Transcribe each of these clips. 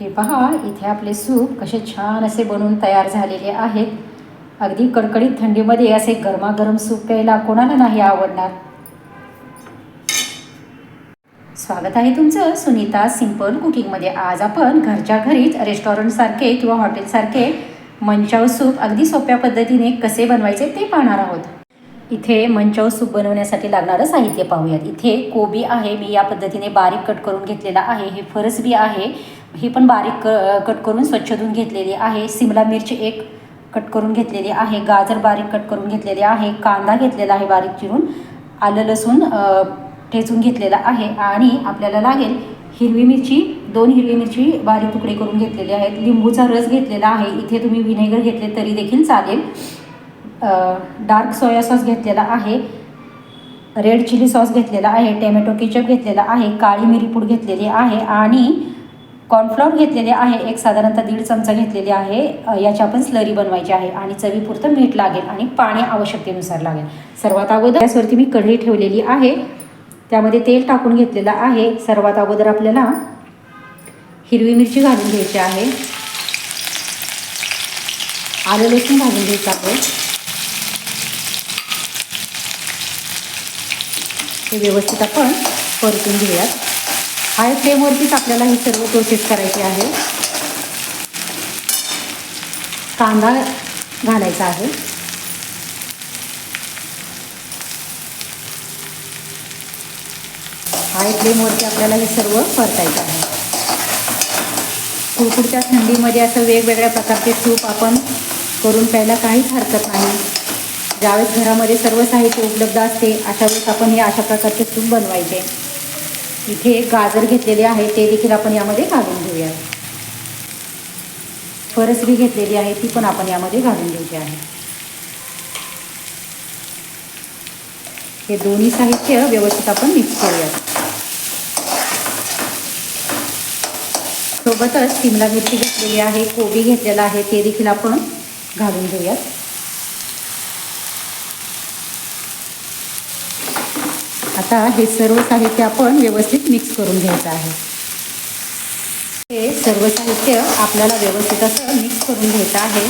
हे पहा इथे आपले सूप कसे छान असे बनवून तयार झालेले आहेत. अगदी कडकडीत थंडीमध्ये असे गरमागरम सूप प्यायला कोणाला नाही आवडणार. स्वागत आहे तुमचं सुनीता सिंपल कुकिंगमध्ये आज आपण घरच्या घरीच रेस्टॉरंटसारखे किंवा हॉटेलसारखे मंचाव सूप अगदी सोप्या पद्धतीने कसे बनवायचे ते पाहणार आहोत. इथे मंचाव सूप बनवण्यासाठी लागणारं साहित्य पाहूयात. इथे कोबी आहे मी या पद्धतीने बारीक कट करून घेतलेला आहे. हे फरसबी आहे हे पण बारीक क कट करून स्वच्छ धुवून घेतलेली आहे. सिमला मिरची एक कट करून घेतलेली आहे. गाजर बारीक कट करून घेतलेले आहे. कांदा घेतलेला आहे बारीक चिरून. आलं लसूण ठेचून घेतलेला आहे. आणि आपल्याला लागेल हिरवी मिरची दोन हिरवी मिरची बारीक तुकडे करून घेतलेले आहेत. लिंबूचा रस घेतलेला आहे. इथे तुम्ही व्हिनेगर घेतले तरी देखील चालेल. डार्क सोया सॉस घेतलेला आहे. रेड चिली सॉस घेतलेला आहे. टॅमॅटो केचप घेतलेला आहे. काळी मिरी पूड घेतलेली आहे. आणि कॉर्नफ्लॉवर घेतलेले आहे. एक साधारणतः दीड चमचा घेतलेले आहे. याची आपण स्लरी बनवायची आहे. आणि चवीपुरतं मीठ लागेल आणि पाणी आवश्यकतेनुसार लागेल. सर्वात अगोदर गॅसवरती मी कढई ठेवलेली आहे. त्यामध्ये तेल टाकून घेतलेलं आहे. सर्वात अगोदर आपल्याला हिरवी मिरची घालून घ्यायची आहे. आलं लसूण घालून घ्यायचं आपण. हे व्यवस्थित आपण परतून घेऊयात. हाय फ्लेमवरतीच आपल्याला ही सर्व प्रोसेस करायची आहे. कांदा घालायचा आहे. हाय फ्लेमवरती आपल्याला हे सर्व परतायचं आहे. कुरकुरच्या थंडीमध्ये असं वेगवेगळ्या प्रकारचे सूप आपण करून प्यायला काहीच हरकत नाही. ज्यावेळेस घरामध्ये सर्व साहित्य उपलब्ध असते अशा वेळेस आपण हे अशा प्रकारचे सूप बनवायचे. इथे गाजर घेतलेले आहे ते देखील आपण यामध्ये घालून घेऊया. फरसबी घेतलेली आहे ती पण आपण यामध्ये घालून घ्यायची आहे. हे दोन्ही साहित्य व्यवस्थित आपण मिक्स करूयात. सोबतच शिमला मिरची घेतलेली आहे कोबी घेतलेला आहे ते देखील आपण घालून घेऊयात. आता हे सर्व साहित्य आपण व्यवस्थित मिक्स करून घ्यायचं आहे. हे सर्व साहित्य आपल्याला व्यवस्थित असं मिक्स करून घ्यायचं आहे.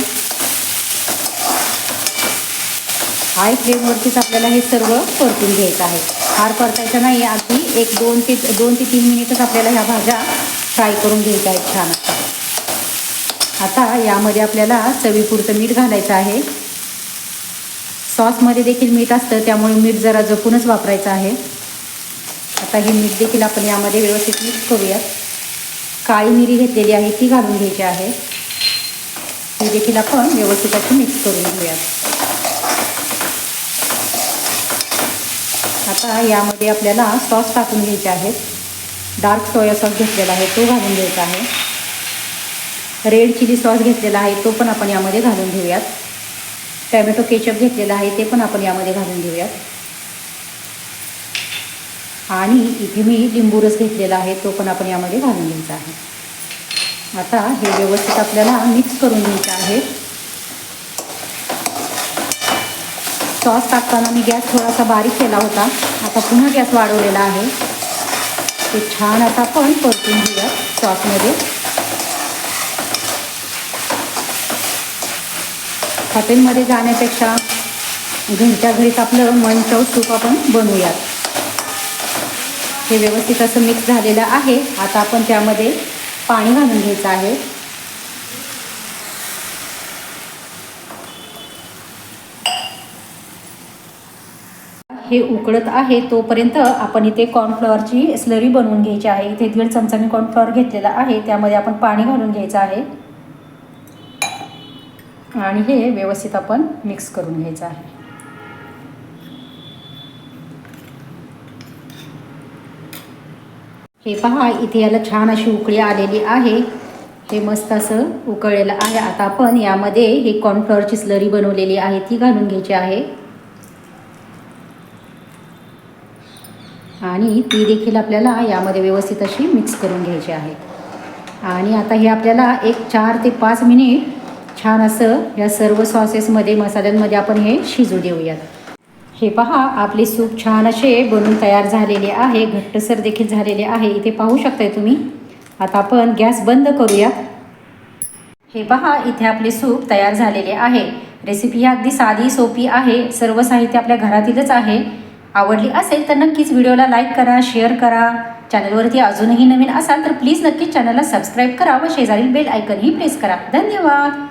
हाय फ्लेमवरतीच आपल्याला हे सर्व परतून घ्यायचं आहे. फार परतायचं नाही आधी एक दोन ते दोन ते तीन मिनिटच आपल्याला ह्या भाज्या फ्राय करून घ्यायच्या आहेत छान. आता यामध्ये आपल्याला चवीपुरतं मीठ घालायचं आहे. सॉसमध्ये देखील मीठ असतं त्यामुळे मीठ जरा जपूनच वापरायचं आहे. आता हे मीठ देखील आपण यामध्ये व्यवस्थित मिक्स करूयात. काळी मिरी घेतलेली आहे ती घालून घ्यायची आहे. ती देखील आपण व्यवस्थित अशी मिक्स करून घेऊयात. आता यामध्ये आपल्याला सॉस टाकून घ्यायचे आहेत. डार्क सोया सॉस घेतलेला आहे तो घालून घ्यायचा आहे. रेड चिली सॉस घेतलेला आहे तो पण आपण यामध्ये घालून घेऊयात. टॅमॅटो केचप घेतलेला आहे ते पण आपण यामध्ये घालून घेऊयात. आणि इथे मी लिंबू रस घेतलेला आहे तो पण आपण यामध्ये घालून घ्यायचा आहे. आता हे व्यवस्थित आपल्याला मिक्स करून घ्यायचं आहे. सॉस टाकताना मी गॅस थोडासा बारीक केला होता आता पुन्हा गॅस वाढवलेला आहे. ते छान आता आपण परतून घेऊयात सॉसमध्ये. हॉटेलमध्ये जाण्यापेक्षा घरच्या घरीच आपलं मनचव सूप आपण बनवूयात. हे व्यवस्थित असं मिक्स झालेलं आहे. आता आपण त्यामध्ये पाणी घालून घ्यायचं आहे. हे उकळत आहे तोपर्यंत आपण इथे कॉर्नफ्लॉवरची स्लरी बनवून घ्यायची आहे. इथे दीड चमचा मी कॉर्नफ्लॉवर घेतलेला आहे. त्यामध्ये आपण पाणी घालून घ्यायचं आहे. आणि हे व्यवस्थित आपण मिक्स करून घ्यायचं आहे. हे पहा इथे याला छान अशी उकळी आलेली आहे. हे मस्त असं उकळलेलं आहे. आता आपण यामध्ये हे कॉर्नफ्लॉवरची स्लरी बनवलेली आहे ती घालून घ्यायची आहे. आणि ती देखील आपल्याला यामध्ये व्यवस्थित अशी मिक्स करून घ्यायची आहे. आणि आता हे आपल्याला एक चार ते पाच मिनिट छान असं या सर्व सॉसेसमध्ये मसाल्यांमध्ये आपण हे शिजू देऊयात. हे पहा आपले सूप छान असे बनून तयार झालेले आहे घट्टसर देखील झालेले आहे. इथे पाहू शकताय तुम्ही. आता आपण गॅस बंद करूया हे पहा इथे आपले सूप तयार झालेले आहे. रेसिपी ही अगदी साधी सोपी आहे. सर्व साहित्य आपल्या घरातीलच आहे. आवडली असेल तर नक्कीच व्हिडिओला लाईक करा शेअर करा. चॅनलवरती अजूनही नवीन असाल तर प्लीज नक्कीच चॅनलला सबस्क्राईब करा व शेजारील बेल आयकनही प्रेस करा. धन्यवाद!